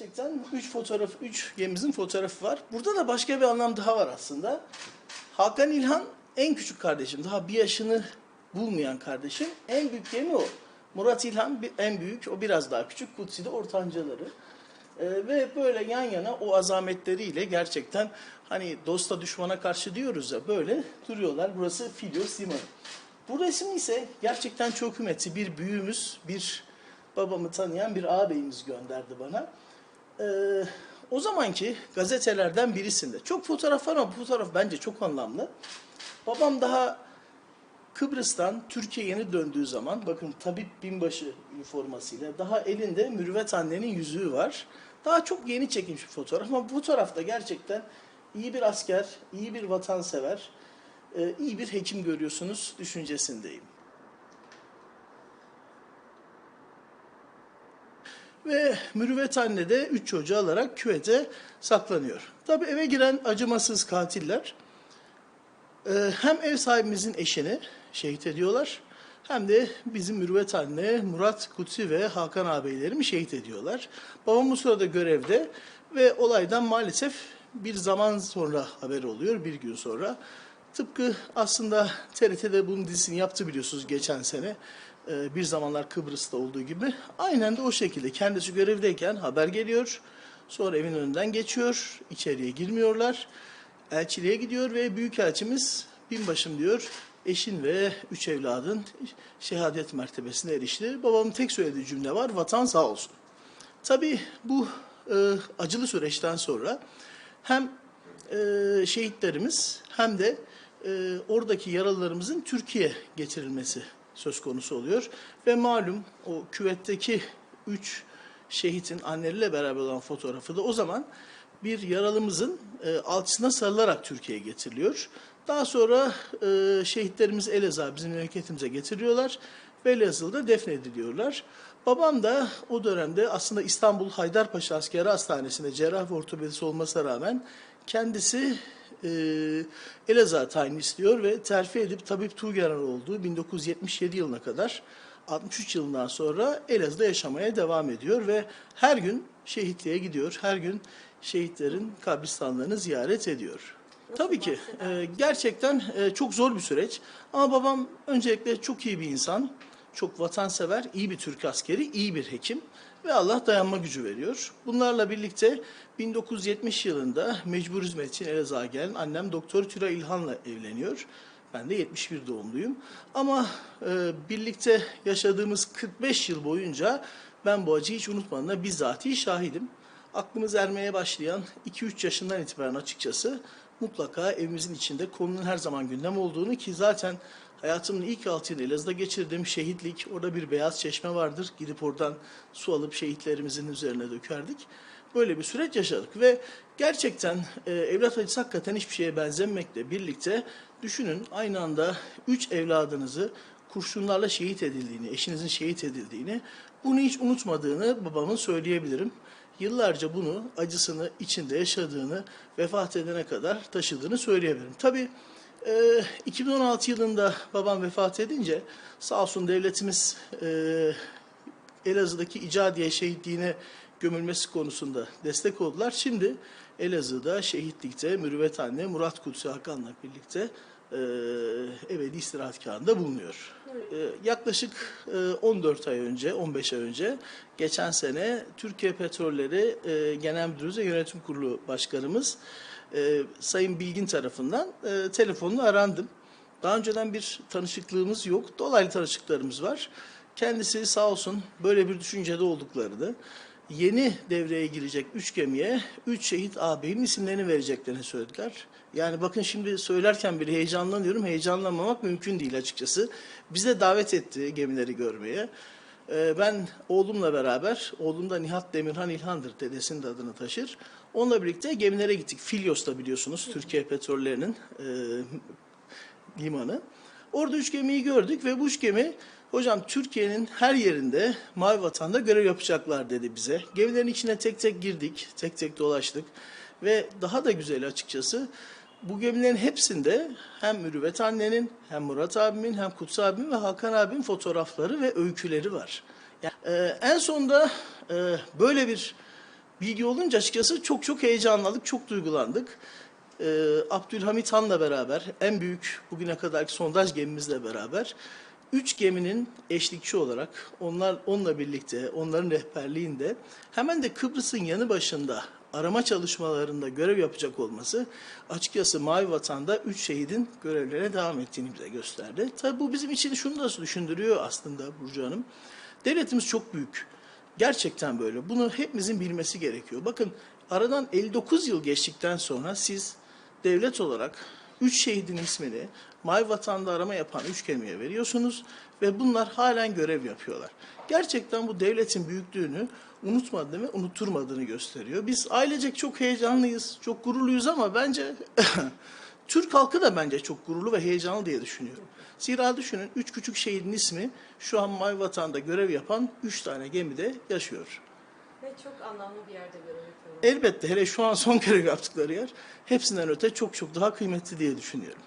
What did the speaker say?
Gerçekten 3 fotoğraf, 3 gemimizin fotoğrafı var. Burada da başka bir anlam daha var aslında. Hakan İlhan en küçük kardeşim. Daha bir yaşını bulmayan kardeşim. En büyük gemi o. Murat İlhan en büyük, o biraz daha küçük. Kutsi de ortancaları. Ee, ve böyle yan yana o azametleriyle gerçekten hani dosta düşmana karşı diyoruz ya böyle duruyorlar. Burası Filyos Limanı. Bu resim ise gerçekten çok hürmetli bir büyüğümüz, bir babamı tanıyan bir ağabeyimiz gönderdi bana. Ee, o zamanki gazetelerden birisinde. Çok fotoğraf var ama bu fotoğraf bence çok anlamlı. Babam daha Kıbrıs'tan Türkiye'ye yeni döndüğü zaman bakın tabip binbaşı üniformasıyla daha elinde Mürüvvet annenin yüzüğü var. Daha çok yeni çekilmiş bir fotoğraf ama bu fotoğrafta gerçekten iyi bir asker, iyi bir vatansever, e, iyi bir hekim görüyorsunuz düşüncesindeyim. Ve Mürüvvet anne de üç çocuğu alarak küvete saklanıyor. Tabi eve giren acımasız katiller ee, hem ev sahibimizin eşini şehit ediyorlar hem de bizim Mürüvvet anne Murat Kutsi ve Hakan ağabeylerimi şehit ediyorlar. Babam bu sırada görevde ve olaydan maalesef bir zaman sonra haber oluyor, bir gün sonra. Tıpkı aslında TRT'de bunun dizisini yaptı biliyorsunuz geçen sene. Ee, bir zamanlar Kıbrıs'ta olduğu gibi. Aynen de o şekilde kendisi görevdeyken haber geliyor. Sonra evin önünden geçiyor, içeriye girmiyorlar elçiliğe gidiyor ve büyükelçimiz binbaşım diyor eşin ve üç evladın şehadet mertebesine erişti. Babamın tek söylediği cümle var vatan sağ olsun. Tabii bu e, acılı süreçten sonra hem e, şehitlerimiz hem de e, oradaki yaralılarımızın Türkiye getirilmesi söz konusu oluyor. Ve malum o küvetteki üç şehitin anneleriyle beraber olan fotoğrafı da o zaman bir yaralımızın e, alçısına sarılarak Türkiye'ye getiriliyor. Daha sonra e, şehitlerimiz Elazığ bizim memleketimize getiriyorlar ve Elazığ'da defnediliyorlar. Babam da o dönemde aslında İstanbul Haydarpaşa Askeri Hastanesi'nde cerrah ve ortopedisi olmasına rağmen kendisi e, Elazığ tayini istiyor ve terfi edip tabip Tuğgeneral olduğu 1977 yılına kadar 63 yılından sonra Elazığ'da yaşamaya devam ediyor ve her gün şehitliğe gidiyor. Her gün şehitlerin kabristanlarını ziyaret ediyor. Tabii ki e, gerçekten e, çok zor bir süreç ama babam öncelikle çok iyi bir insan, çok vatansever, iyi bir Türk askeri, iyi bir hekim ve Allah dayanma gücü veriyor. Bunlarla birlikte 1970 yılında mecbur hizmet için Elazığ'a gelen annem Doktor Tülay İlhan'la evleniyor. Ben de 71 doğumluyum. Ama e, birlikte yaşadığımız 45 yıl boyunca ben bu acıyı hiç unutmadığına bizzatihi şahidim. Aklımız ermeye başlayan 2-3 yaşından itibaren açıkçası mutlaka evimizin içinde konunun her zaman gündem olduğunu ki zaten hayatımın ilk 6 yılını Elazığ'da geçirdim. Şehitlik, orada bir beyaz çeşme vardır. Gidip oradan su alıp şehitlerimizin üzerine dökerdik. Böyle bir süreç yaşadık ve gerçekten e, evlat acısı hakikaten hiçbir şeye benzememekle birlikte düşünün aynı anda üç evladınızı kurşunlarla şehit edildiğini, eşinizin şehit edildiğini, bunu hiç unutmadığını babamın söyleyebilirim. Yıllarca bunu, acısını içinde yaşadığını, vefat edene kadar taşıdığını söyleyebilirim. Tabii e, 2016 yılında babam vefat edince sağ olsun devletimiz e, Elazığ'daki İcadiye şehitliğine gömülmesi konusunda destek oldular. Şimdi Elazığ'da şehitlikte Mürüvvet Anne Murat Kutsi Hakan'la birlikte e, ebedi istirahatgahında bulunuyor. E, yaklaşık e, 14 ay önce, 15 ay önce geçen sene Türkiye Petrolleri e, Genel Müdürümüz ve Yönetim Kurulu Başkanımız e, Sayın Bilgin tarafından e, telefonla arandım. Daha önceden bir tanışıklığımız yok. Dolaylı tanışıklarımız var. Kendisi sağ olsun böyle bir düşüncede olduklarını, yeni devreye girecek üç gemiye üç şehit ağabeyin isimlerini vereceklerini söylediler. Yani bakın şimdi söylerken bile heyecanlanıyorum. Heyecanlanmamak mümkün değil açıkçası. Bize davet etti gemileri görmeye. Ee, Ben oğlumla beraber, oğlum da Nihat Demirhan İlhan'dır, dedesinin de adını taşır. Onunla birlikte gemilere gittik. Filyos'ta biliyorsunuz Türkiye Petrollerinin e, limanı. Orada üç gemiyi gördük ve bu üç gemi hocam Türkiye'nin her yerinde Mavi Vatan'da görev yapacaklar dedi bize. Gemilerin içine tek tek girdik, tek tek dolaştık ve daha da güzeli açıkçası bu gemilerin hepsinde hem Mürüvvet annenin, hem Murat abimin, hem Kutsu abimin ve Hakan abimin fotoğrafları ve öyküleri var. Yani, e, en sonunda e, böyle bir bilgi olunca açıkçası çok çok heyecanlandık, çok duygulandık. Ee, Abdülhamit Han'la beraber, en büyük bugüne kadarki sondaj gemimizle beraber, üç geminin eşlikçi olarak, onlar onunla birlikte, onların rehberliğinde hemen de Kıbrıs'ın yanı başında arama çalışmalarında görev yapacak olması açıkçası Mavi Vatan'da üç şehidin görevlerine devam ettiğini bize gösterdi. Tabii bu bizim için şunu da düşündürüyor aslında Burcu Hanım. Devletimiz çok büyük. Gerçekten böyle. Bunu hepimizin bilmesi gerekiyor. Bakın aradan 59 yıl geçtikten sonra siz devlet olarak üç şehidin ismini Mavi Vatan'da arama yapan üç gemiye veriyorsunuz ve bunlar halen görev yapıyorlar. Gerçekten bu devletin büyüklüğünü unutmadığını ve unutturmadığını gösteriyor. Biz ailecek çok heyecanlıyız, çok gururluyuz ama bence Türk halkı da bence çok gururlu ve heyecanlı diye düşünüyorum. Zira düşünün üç küçük şehidin ismi şu an Mavi Vatan'da görev yapan üç tane gemide yaşıyor. Ve çok anlamlı bir yerde görev yapıyorum. Elbette hele şu an son görev yaptıkları yer hepsinden öte çok çok daha kıymetli diye düşünüyorum.